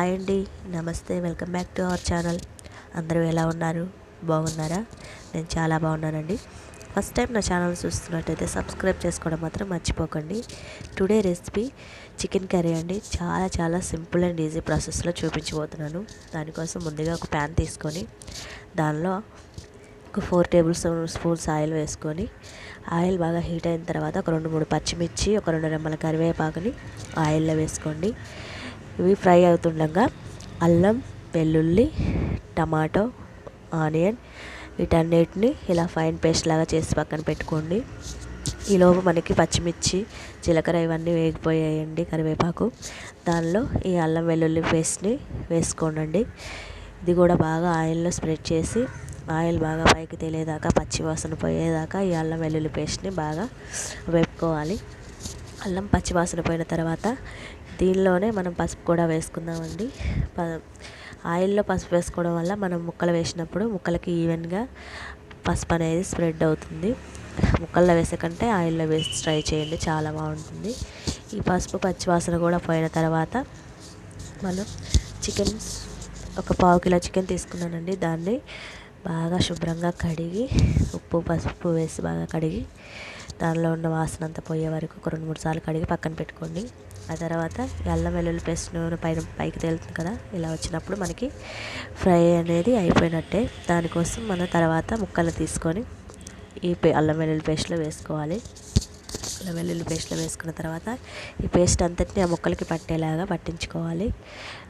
Hi అండి. నమస్తే. Welcome back to our channel. అందరూ ఎలా ఉన్నారు? బాగున్నారా? నేను చాలా బాగున్నానండి. ఫస్ట్ టైం నా ఛానల్ చూస్తున్నట్టయితే సబ్స్క్రైబ్ చేసుకోవడం మాత్రం మర్చిపోకండి. టుడే రెసిపీ చికెన్ కర్రీ అండి. చాలా చాలా సింపుల్ అండ్ ఈజీ ప్రాసెస్లో చూపించబోతున్నాను. దానికోసం ముందుగా ఒక ప్యాన్ తీసుకొని దానిలో ఒక ఫోర్ టేబుల్ స్పూన్స్ ఆయిల్ వేసుకొని ఆయిల్ బాగా హీట్ అయిన తర్వాత ఒక రెండు మూడు పచ్చిమిర్చి ఒక రెండు రెమ్మల కరివేపాకుని ఆయిల్లో వేసుకోండి. ఇవి ఫ్రై అవుతుండగా అల్లం వెల్లుల్లి టమాటో ఆనియన్ వీటన్నిటిని ఇలా ఫైన్ పేస్ట్ లాగా చేసి పక్కన పెట్టుకోండి. ఈలోపు మనకి పచ్చిమిర్చి జీలకర్ర ఇవన్నీ వేగిపోయాయండి కరివేపాకు. దానిలో ఈ అల్లం వెల్లుల్లి పేస్ట్ని వేసుకోండి ఇది కూడా బాగా ఆయిల్లో స్ప్రెడ్ చేసి ఆయిల్ బాగా పైకి తేలేదాకా పచ్చి వాసన పోయేదాకా ఈ అల్లం వెల్లుల్లి పేస్ట్ని బాగా వేపుకోవాలి. అల్లం పచ్చివాసన పోయిన తర్వాత దీనిలోనే మనం పసుపు కూడా వేసుకుందామండి. ప ఆయిల్లో పసుపు వేసుకోవడం వల్ల మనం ముక్కలు వేసినప్పుడు ముక్కలకి ఈవెన్గా పసుపు అనేది స్ప్రెడ్ అవుతుంది. ముక్కల్లో వేసే కంటే ఆయిల్లో వేసి ట్రై చేయండి చాలా బాగుంటుంది. ఈ పసుపు పచ్చివాసన కూడా పోయిన తర్వాత మనం చికెన్ ఒక పావు కిలో చికెన్ తీసుకున్నానండి. దాన్ని బాగా శుభ్రంగా కడిగి ఉప్పు పసుపు వేసి బాగా కడిగి దానిలో ఉన్న వాసన అంతా పోయే వరకు ఒక రెండు మూడు సార్లు కడిగి పక్కన పెట్టుకోండి. ఆ తర్వాత అల్లం వెల్లుల్లి పేస్ట్ నూనె పైన పైకి తేలుతుంది కదా ఇలా వచ్చినప్పుడు మనకి ఫ్రై అనేది అయిపోయినట్టే. దానికోసం మనం తర్వాత ముక్కలు తీసుకొని ఈ అల్లం వెల్లుల్లి పేస్ట్లో వేసుకోవాలి. అల్లం వెల్లుల్లి పేస్ట్లో వేసుకున్న తర్వాత ఈ పేస్ట్ అంతటిని ఆ ముక్కలకి పట్టేలాగా పట్టించుకోవాలి.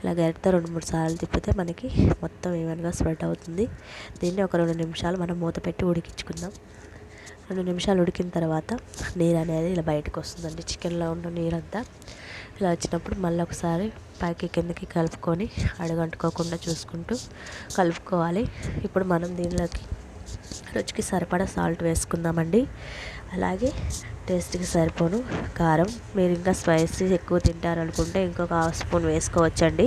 ఇలా గరిటతో రెండు మూడు సార్లు తిప్పితే మనకి మొత్తం ఈవెన్గా స్ప్రెడ్ అవుతుంది. దీన్ని ఒక రెండు నిమిషాలు మనం మూత పెట్టి ఉడికించుకుందాం. రెండు నిమిషాలు ఉడికిన తర్వాత నీరు అనేది ఇలా బయటకు వస్తుందండి. చికెన్లో ఉన్న నీరంతా ఇలా వచ్చినప్పుడు మళ్ళీ ఒకసారి పైకి కిందకి కలుపుకొని అడగంటుకోకుండా చూసుకుంటూ కలుపుకోవాలి. ఇప్పుడు మనం దీనిలోకి రుచికి సరిపడా సాల్ట్ వేసుకుందామండి. అలాగే టేస్ట్కి సరిపోను కారం. మీరు ఇంకా స్పైసీ ఎక్కువ తింటారనుకుంటే ఇంకొక హాఫ్ స్పూన్ వేసుకోవచ్చండి.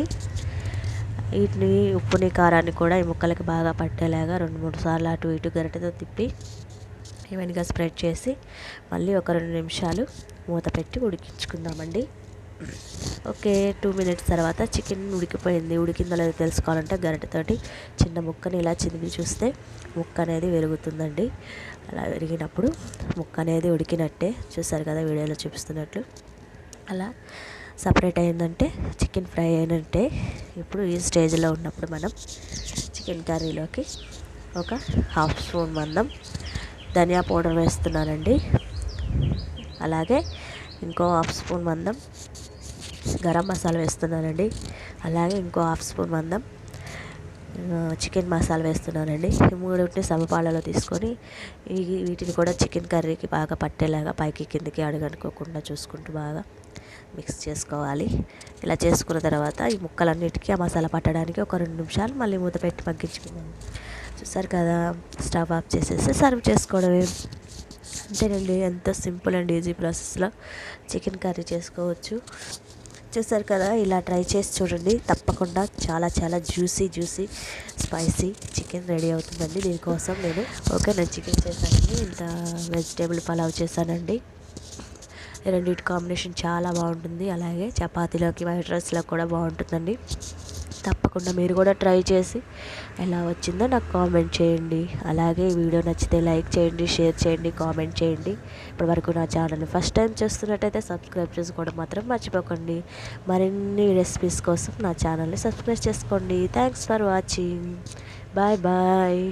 వీటిని ఉప్పుని కారాన్ని కూడా ఈ ముక్కలకి బాగా పట్టేలాగా రెండు మూడు సార్లు అటు ఇటు గరిటెతో తిప్పి ఈవెన్గా స్ప్రెడ్ చేసి మళ్ళీ ఒక రెండు నిమిషాలు మూత పెట్టి ఉడికించుకుందామండి. ఓకే టూ మినిట్స్ తర్వాత చికెన్ ఉడికిపోయింది. ఉడికిందో లేదో తెలుసుకోవాలంటే గరిటతోటి చిన్న ముక్కని ఇలా చిదిమి చూస్తే ముక్క అనేది వెలుగుతుందండి. అలా విరిగినప్పుడు ముక్క అనేది ఉడికినట్టే చూసారు కదా వీడియోలో చూపిస్తున్నట్లు. అలా సపరేట్ అయిందంటే చికెన్ ఫ్రై అయినంటే ఇప్పుడు ఈ స్టేజ్లో ఉన్నప్పుడు మనం చికెన్ కర్రీలోకి ఒక హాఫ్ స్పూన్ మందం ధనియా పౌడర్ వేస్తున్నానండి. అలాగే ఇంకో హాఫ్ స్పూన్ మందం గరం మసాలా వేస్తున్నానండి. అలాగే ఇంకో హాఫ్ స్పూన్ మందం చికెన్ మసాలా వేస్తున్నానండి. ఈ మూడింటిని సమపాలలో తీసుకొని వీటిని కూడా చికెన్ కర్రీకి బాగా పట్టేలాగా పైకి కిందకి అడగనుకోకుండా చూసుకుంటూ బాగా మిక్స్ చేసుకోవాలి. ఇలా చేసుకున్న తర్వాత ఈ ముక్కలన్నిటికీ ఆ మసాలా పట్టడానికి ఒక రెండు నిమిషాలు మళ్ళీ మూత పెట్టి మగ్గించుకుందాం. చూసారు కదా స్టవ్ ఆఫ్ చేసేసి సర్వ్ చేసుకోవడమే. అంతేనండి ఎంత సింపుల్ అండ్ ఈజీ ప్రాసెస్లో చికెన్ కర్రీ చేసుకోవచ్చు. చూసారు కదా ఇలా ట్రై చేసి చూడండి. తప్పకుండా చాలా చాలా juicy juicy spicy chicken ready అవుతుందండి. దీనికోసం నేను ఓకే నేను చికెన్ చేశానండి. ఇంత వెజిటేబుల్ పలావ్ చేశానండి. రెండింటి కాంబినేషన్ చాలా బాగుంటుంది. అలాగే చపాతీలోకి వైట్ రైస్లో కూడా బాగుంటుందండి. తప్పకుండా మీరు కూడా ట్రై చేసి ఎలా వచ్చిందో నాకు కామెంట్ చేయండి. అలాగే ఈ వీడియో నచ్చితే లైక్ చేయండి షేర్ చేయండి కామెంట్ చేయండి. ఇప్పటివరకు నా ఛానల్ని ఫస్ట్ టైం చూస్తున్నట్టయితే సబ్స్క్రైబ్ చేసుకోవడం మాత్రం మర్చిపోకండి. మరిన్ని రెసిపీస్ కోసం నా ఛానల్ని సబ్స్క్రైబ్ చేసుకోండి. Thanks for watching. Bye bye.